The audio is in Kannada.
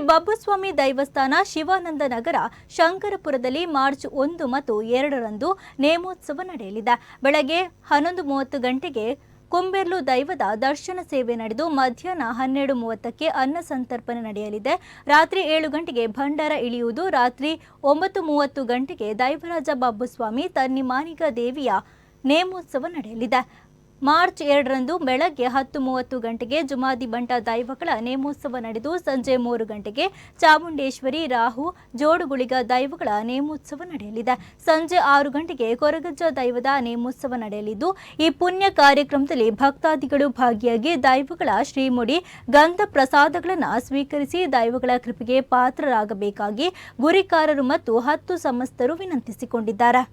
ಬಬ್ಬಸ್ವಾಮಿ ದೈವಸ್ಥಾನ ಶಿವಾನಂದ ನಗರ ಶಂಕರಪುರದಲ್ಲಿ ಮಾರ್ಚ್ ಒಂದು ಮತ್ತು ಎರಡರಂದು ನೇಮೋತ್ಸವ ನಡೆಯಲಿದೆ. ಬೆಳಗ್ಗೆ ಹನ್ನೊಂದು ಮೂವತ್ತು ಗಂಟೆಗೆ ಕುಂಬೆರ್ಲು ದೈವದ ದರ್ಶನ ಸೇವೆ ನಡೆದು ಮಧ್ಯಾಹ್ನ ಹನ್ನೆರಡು ಮೂವತ್ತಕ್ಕೆ ಅನ್ನ ಸಂತರ್ಪಣೆ ನಡೆಯಲಿದೆ. ರಾತ್ರಿ ಏಳು ಗಂಟೆಗೆ ಭಂಡಾರ ಇಳಿಯುವುದು, ರಾತ್ರಿ ಒಂಬತ್ತು ಮೂವತ್ತು ಗಂಟೆಗೆ ದೈವರಾಜ ಬಾಬುಸ್ವಾಮಿ ತನ್ನಿಮಾನಿಗ ದೇವಿಯ ನೇಮೋತ್ಸವ ನಡೆಯಲಿದೆ. ಮಾರ್ಚ್ ಎರಡರಂದು ಬೆಳಗ್ಗೆ ಹತ್ತು ಮೂವತ್ತು ಗಂಟೆಗೆ ಜುಮಾದಿ ಬಂಟ ದೈವಗಳ ನೇಮೋತ್ಸವ ನಡೆದು ಸಂಜೆ ಮೂರು ಗಂಟೆಗೆ ಚಾಮುಂಡೇಶ್ವರಿ, ರಾಹು, ಜೋಡುಗುಳಿಗ ದೈವಗಳ ನೇಮೋತ್ಸವ ನಡೆಯಲಿದೆ. ಸಂಜೆ ಆರು ಗಂಟೆಗೆ ಕೊರಗಜ್ಜ ದೈವದ ನೇಮೋತ್ಸವ ನಡೆಯಲಿದ್ದು, ಈ ಪುಣ್ಯ ಕಾರ್ಯಕ್ರಮದಲ್ಲಿ ಭಕ್ತಾದಿಗಳು ಭಾಗಿಯಾಗಿ ದೈವಗಳ ಶ್ರೀಮುಡಿ ಗಂಧ ಪ್ರಸಾದಗಳನ್ನು ಸ್ವೀಕರಿಸಿ ದೈವಗಳ ಕೃಪೆಗೆ ಪಾತ್ರರಾಗಬೇಕಾಗಿ ಗುರಿಕಾರರು ಮತ್ತು ಹತ್ತು ಸಮಸ್ತರು ವಿನಂತಿಸಿಕೊಂಡಿದ್ದಾರೆ.